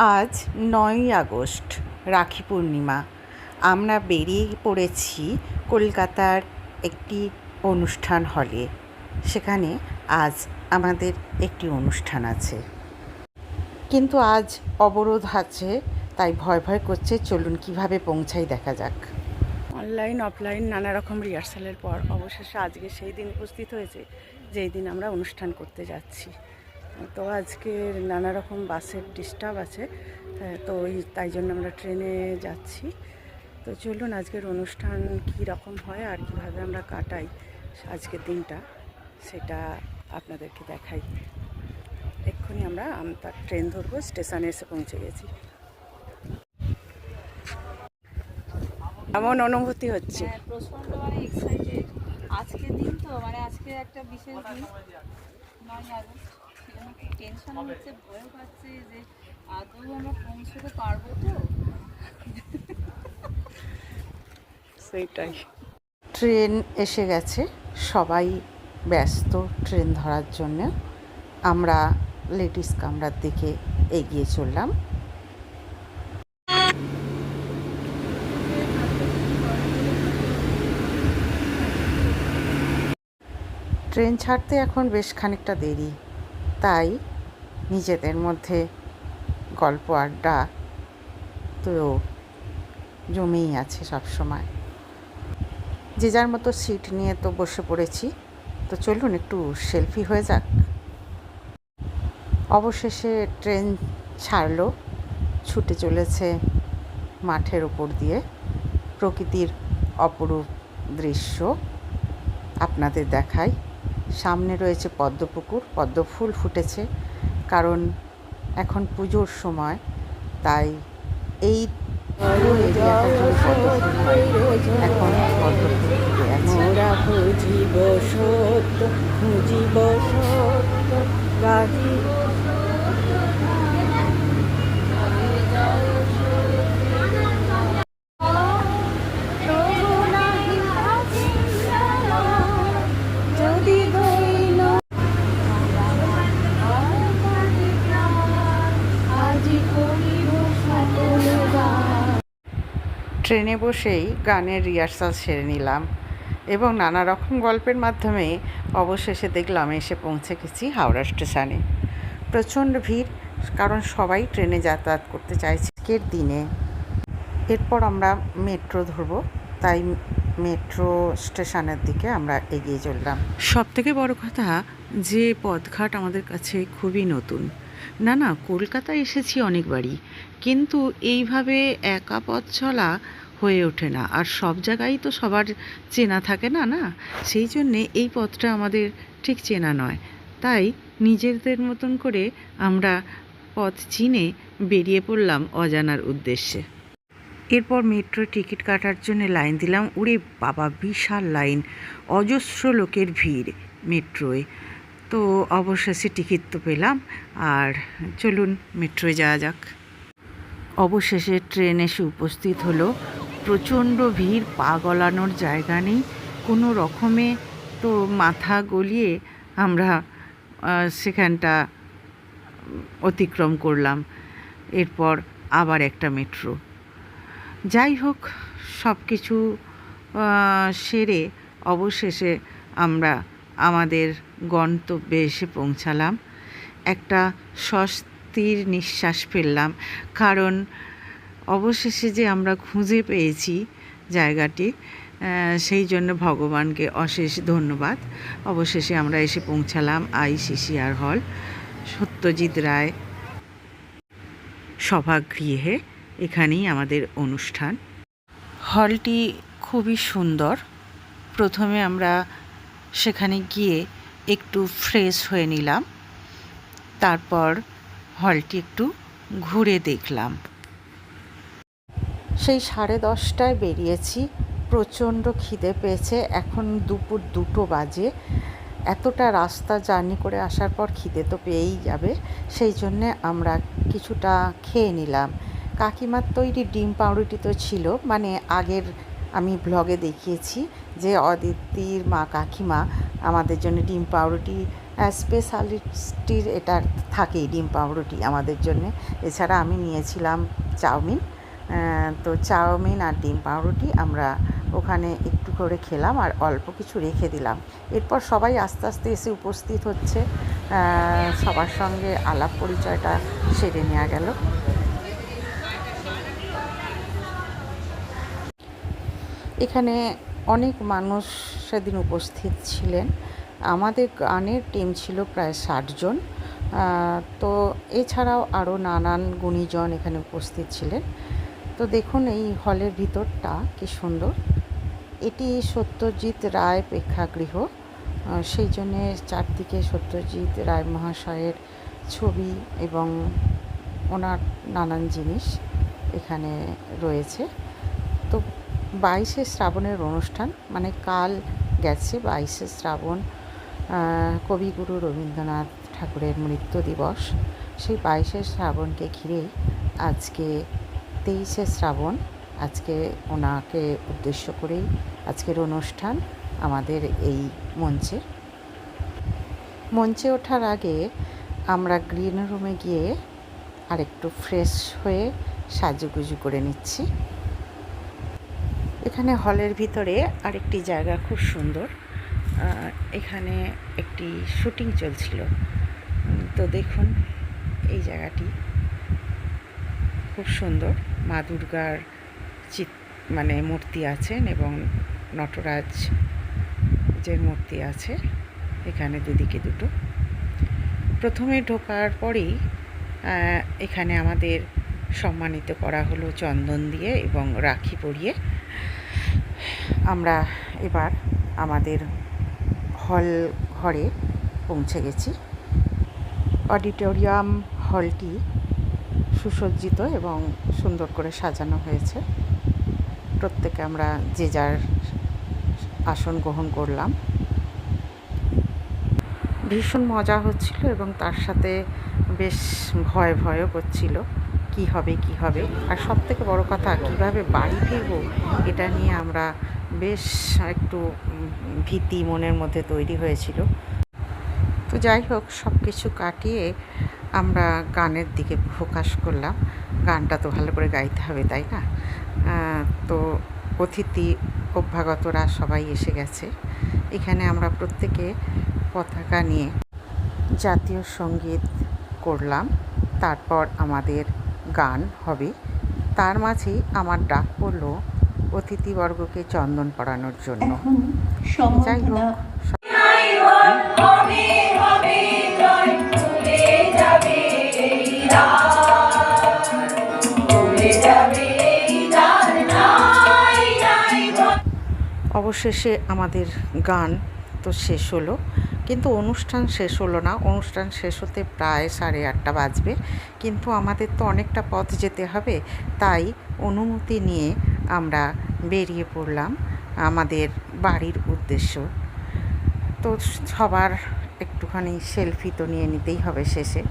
আজ নয়ই আগস্ট, রাখি পূর্ণিমা। আমরা বেরিয়ে পড়েছি কলকাতার একটি অনুষ্ঠান হলে। সেখানে আজ আমাদের একটি অনুষ্ঠান আছে। কিন্তু আজ অবরোধ আছে, তাই ভয় ভয় করছে, চলুন কীভাবে পৌঁছাই দেখা যাক। অনলাইন, অফলাইন নানা রকম রিহার্সালের পর অবশেষে আজকে সেই দিন উপস্থিত হয়েছে, যেই দিন আমরা অনুষ্ঠান করতে যাচ্ছি। তো আজকে নানা রকম বাসের ডিস্টার্ব আছে, তো ওই তাই জন্য আমরা ট্রেনে যাচ্ছি। তো চলুন আজকের অনুষ্ঠান কী রকম হয় আর কীভাবে আমরা কাটাই আজকের দিনটা, সেটা আপনাদেরকে দেখাই। এক্ষুনি আমরা আমতা ট্রেন ধরবো স্টেশনে এসে পৌঁছে গেছি। এমন অনুভূতি হচ্ছে? হ্যাঁ প্রচণ্ড মানে আজকের দিন তো মানে আজকে একটা বিশেষ দিন। নয় আগস্ট। টেনশন হচ্ছে ভয় পাচ্ছে যে আদৌ আমরা পৌঁছতে পারব তো? সেইটাই। ট্রেন এসে গেছে সবাই ব্যস্ত ট্রেন ধরার জন্য। আমরা লেডিস কামরার দিকে এগিয়ে চললাম। ট্রেন ছাড়তে এখন বেশ খানিকটা দেরি। তাই নিজেদের মধ্যে গল্প, আড্ডা তো জমেই আছে সব সময়। যে যার মতো সিট নিয়ে তো বসে পড়েছি, তো চলুন একটু সেলফি হয়ে যাক। অবশেষে ট্রেন ছাড়লো, ছুটে চলেছে মাঠের ওপর দিয়ে। প্রকৃতির অপরূপ দৃশ্য আপনাদের দেখাই। সামনে রয়েছে পদ্মপুকুর। পদ্ম ফুল ফুটেছে কারণ এখন পুজোর সময় তাই এই এখন ট্রেনে বসেই গানের রিহার্সাল সেরে নিলাম এবং নানা রকম গল্পের মাধ্যমে অবশেষে দেখলাম এসে পৌঁছে গেছি হাওড়া স্টেশনে। প্রচণ্ড ভিড়, কারণ সবাই ট্রেনে যাতায়াত করতে চাইছে আজকের দিনে। এরপর আমরা মেট্রো ধরবো, তাই মেট্রো স্টেশনের দিকে আমরা এগিয়ে চললাম। সব থেকে বড় কথা, যে পথঘাট আমাদের কাছে খুবই নতুন। না না, কলকাতায় এসেছি অনেকবারই, কিন্তু এইভাবে একা পথ চলা হয়ে ওঠে না। আর সব জায়গায় তো সবার চেনা থাকে না না? সেই জন্যে এই পথটা আমাদের ঠিক চেনা নয়। তাই নিজেদের মতন করে আমরা পথ চিনে বেরিয়ে পড়লাম অজানার উদ্দেশ্যে। এরপর মেট্রো টিকিট কাটার জন্য লাইন দিলাম। উড়ে বাবা, বিশাল লাইন। অজস্র লোকের ভিড় মেট্রোয়। তো অবশেষে টিকিট তো পেলাম। আর চলুন, মেট্রোয় যাওয়া যাক। অবশেষে ট্রেন এসে উপস্থিত হলো। প্রচণ্ড ভিড়, পা গলানোর জায়গা নেই। কোনো রকমে তো মাথা গলিয়ে আমরা সেখানটা অতিক্রম করলাম। এরপর আবার একটা মেট্রো। যাই হোক সব কিছু সেরে অবশেষে আমরা আমাদের গন্তব্যে এসে পৌঁছালাম। একটা স্বস্তির নিঃশ্বাস ফেললাম। কারণ অবশেষে যে আমরা খুঁজে পেয়েছি জায়গাটি সেই জন্য ভগবানকে অশেষ ধন্যবাদ। অবশেষে আমরা এসে পৌঁছালাম আইসিসিআর হল। সত্যজিৎ রায় সভাগৃহে। এখানেই আমাদের অনুষ্ঠান। হলটি খুবই সুন্দর। প্রথমে আমরা সেখানে গিয়ে একটু ফ্রেশ হয়ে নিলাম। তারপর হলটি একটু ঘুরে দেখলাম। সেই সাড়ে দশটায় বেরিয়েছি। প্রচণ্ড খিদে পেয়েছে। এখন দুপুর দুটো বাজে। এতটা রাস্তা জার্নি করে আসার পর খিদে তো পেয়েই যাবে। সেই জন্যে আমরা কিছুটা খেয়ে নিলাম। কাকিমার তৈরি ডিম পাউরুটি তো ছিল। মানে আগের আমি ব্লগে দেখিয়েছি যে অদিতির মা কাকিমা আমাদের জন্য ডিম পাউরুটি স্পেশালিটির এটা থাকেই ডিম পাউরুটি আমাদের জন্য। এছাড়া আমি নিয়েছিলাম চাউমিন তো চাউমিন আর ডিম পাউরুটি আমরা ওখানে একটু করে খেলাম আর অল্প কিছু রেখে দিলাম। এরপর সবাই আস্তে আস্তে এসে উপস্থিত হচ্ছে সবার সঙ্গে আলাপ পরিচয়টা সেরে নেওয়া গেল। এখানে অনেক মানুষ সেদিন উপস্থিত ছিলেন। আমাদের গানের টিম ছিল প্রায় ষাটজন তো এছাড়াও আরও নানান গুণীজন এখানে উপস্থিত ছিলেন। তো দেখুন এই হলের ভিতরটা কি সুন্দর। এটি সত্যজিৎ রায় প্রেক্ষাগৃহ। সেই জন্যে চারদিকে সত্যজিৎ রায় মহাশয়ের ছবি এবং ওনার নানান জিনিস এখানে রয়েছে। তো বাইশে শ্রাবণের অনুষ্ঠান মানে কাল গেছে বাইশে শ্রাবণ কবিগুরু রবীন্দ্রনাথ ঠাকুরের মৃত্যু দিবস। সেই বাইশে শ্রাবণকে ঘিরেই আজকে তেইশে শ্রাবণ, আজকে ওনাকে উদ্দেশ্য করেই আজকের অনুষ্ঠান আমাদের এই মঞ্চে। মঞ্চে ওঠার আগে আমরা গ্রিন রুমে গিয়ে আরেকটু ফ্রেশ হয়ে সাজুগুজু করে নিচ্ছি। এখানে হলের ভিতরে আরেকটি জায়গা খুব সুন্দর। এখানে একটি শুটিং চলছিল। তো দেখুন, এই জায়গাটি খুব সুন্দর। মা দুর্গার চিত মানে মূর্তি আছেন এবং নটরাজ যে মূর্তি আছে, এখানে দুদিকে দুটো। প্রথমে ঢোকার পরেই এখানে আমাদের সম্মানিত করা হলো চন্দন দিয়ে এবং রাখি পরিয়ে। আমরা এবার আমাদের হল ঘরে পৌঁছে গেছি। অডিটোরিয়াম হলটি সুসজ্জিত এবং সুন্দর করে সাজানো হয়েছে। প্রত্যেকে আমরা যে যার আসন গ্রহণ করলাম। ভীষণ মজা হচ্ছিল এবং তার সাথে বেশ ভয় ভয়ও করছিল। কি হবে কি হবে? আর সব থেকে বড় কথা, কীভাবে বাড়ি ফিরবো? এটা নিয়ে আমরা বেশ একটু ভীতি মনের মধ্যে তৈরি হয়েছিল। তো যাই হোক সব কিছু কাটিয়ে আমরা গানের দিকে ফোকাস করলাম। গানটা তো ভালো করে গাইতে হবে, তাই না? তো অতিথি অভ্যাগতরা সবাই এসে গেছে। এখানে আমরা প্রত্যেকে পতাকা নিয়ে জাতীয় সংগীত করলাম। তারপর আমাদের গান হবে। তার মাঝেই আমার ডাক পড়ল অতিথিবর্গকে চন্দন পড়ানোর জন্য। যাই হোক অবশেষে আমাদের গান তো শেষ হলো কিন্তু অনুষ্ঠান শেষ হলো না। অনুষ্ঠান শেষ হতে প্রায় সাড়ে আটটা বাজবে কিন্তু আমাদের তো অনেকটা পথ যেতে হবে তাই অনুমতি নিয়ে আমরা বেরিয়ে পড়লাম আমাদের বাড়ির উদ্দেশ্য। তো সবার একটুখানি সেলফি তো নিয়ে নিতেই হবে শেষে।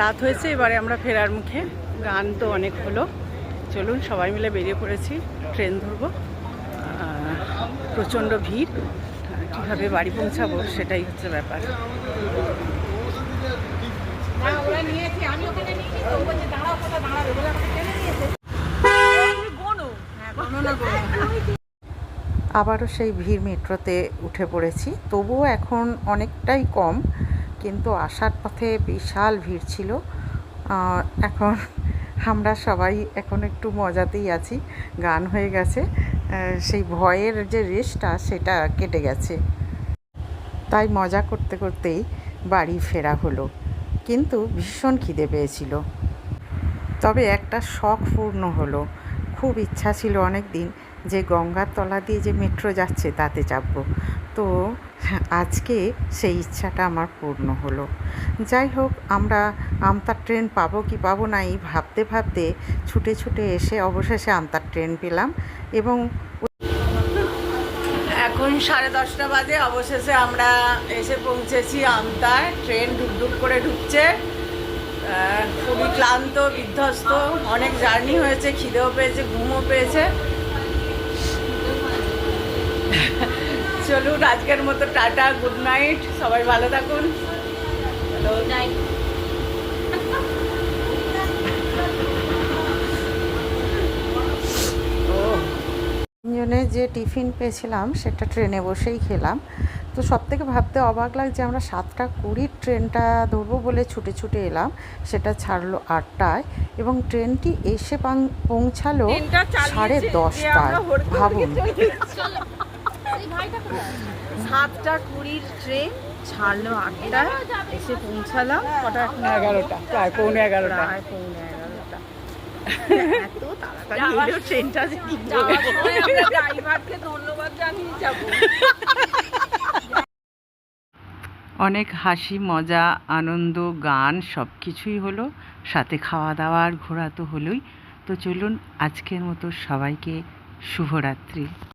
রাত হয়েছে, এবারে আমরা ফেরার মুখে। গান তো অনেক হলো। চলুন, সবাই মিলে বেরিয়ে পড়েছি। ট্রেন ধরবো। প্রচণ্ড ভিড়। কীভাবে বাড়ি পৌঁছাবো সেটাই হচ্ছে ব্যাপার। আবারও সেই ভিড় মেট্রোতে উঠে পড়েছি। তবুও এখন অনেকটাই কম কিন্তু আসার পথে বিশাল ভিড় ছিল। এখন আমরা সবাই এখন একটু মজাতেই আছি। গান হয়ে গেছে। সেই ভয়ের যে রেসটা সেটা কেটে গেছে। তাই মজা করতে করতেই বাড়ি ফেরা হলো। কিন্তু ভীষণ খিদে পেয়েছিল। তবে একটা শখ পূর্ণ হলো। খুব ইচ্ছা ছিল অনেক দিন যে গঙ্গার তলা দিয়ে যে মেট্রো যাচ্ছে তাতে চাপবো তো আজকে সেই ইচ্ছাটা আমার পূর্ণ হলো। যাই হোক, আমরা আমতার ট্রেন পাবো কি পাবো না এই ভাবতে ভাবতে ছুটে ছুটে এসে অবশেষে আমতার ট্রেন পেলাম এবং এখন সাড়ে দশটা বাজে, অবশেষে আমরা এসে পৌঁছেছি আমতায়। ট্রেন ডুবডুব করে ঢুকছে। খুবই ক্লান্ত, বিধ্বস্ত, অনেক জার্নি হয়েছে, খিদেও পেয়েছে, ঘুমও পেয়েছে। চলুন, আজকের মতো টাটা, গুড নাইট, সবাই ভালো থাকুন। হ্যালো ও তিনজনে যে টিফিন পেয়েছিলাম সেটা ট্রেনে বসেই খেলাম। তো সব থেকে ভাবতে অবাক লাগছে আমরা সাতটা কুড়ির ট্রেনটা ধরবো বলে ছুটে ছুটে এলাম। সেটা ছাড়লো আটটায় এবং ট্রেনটি এসে পৌঁছালো সাড়ে দশটায়। ভাবুন। সাতটা কুড়ির ট্রেন ছাড়লো আটটা এসে পৌঁছালাম। কটা এগারোটা প্রায় পৌনে এগারোটা। পৌনে এগারোটা। এত তাড়াতাড়ি এলো ট্রেনটা যে কি ড্রাইভারকে ধন্যবাদ জানিয়ে যাব। অনেক হাসি মজা আনন্দ গান সব কিছুই হলো। সাথে খাওয়া দাওয়ার আর ঘোরা তো হলোই। তো চলুন আজকের মতো সবাইকে শুভরাত্রি।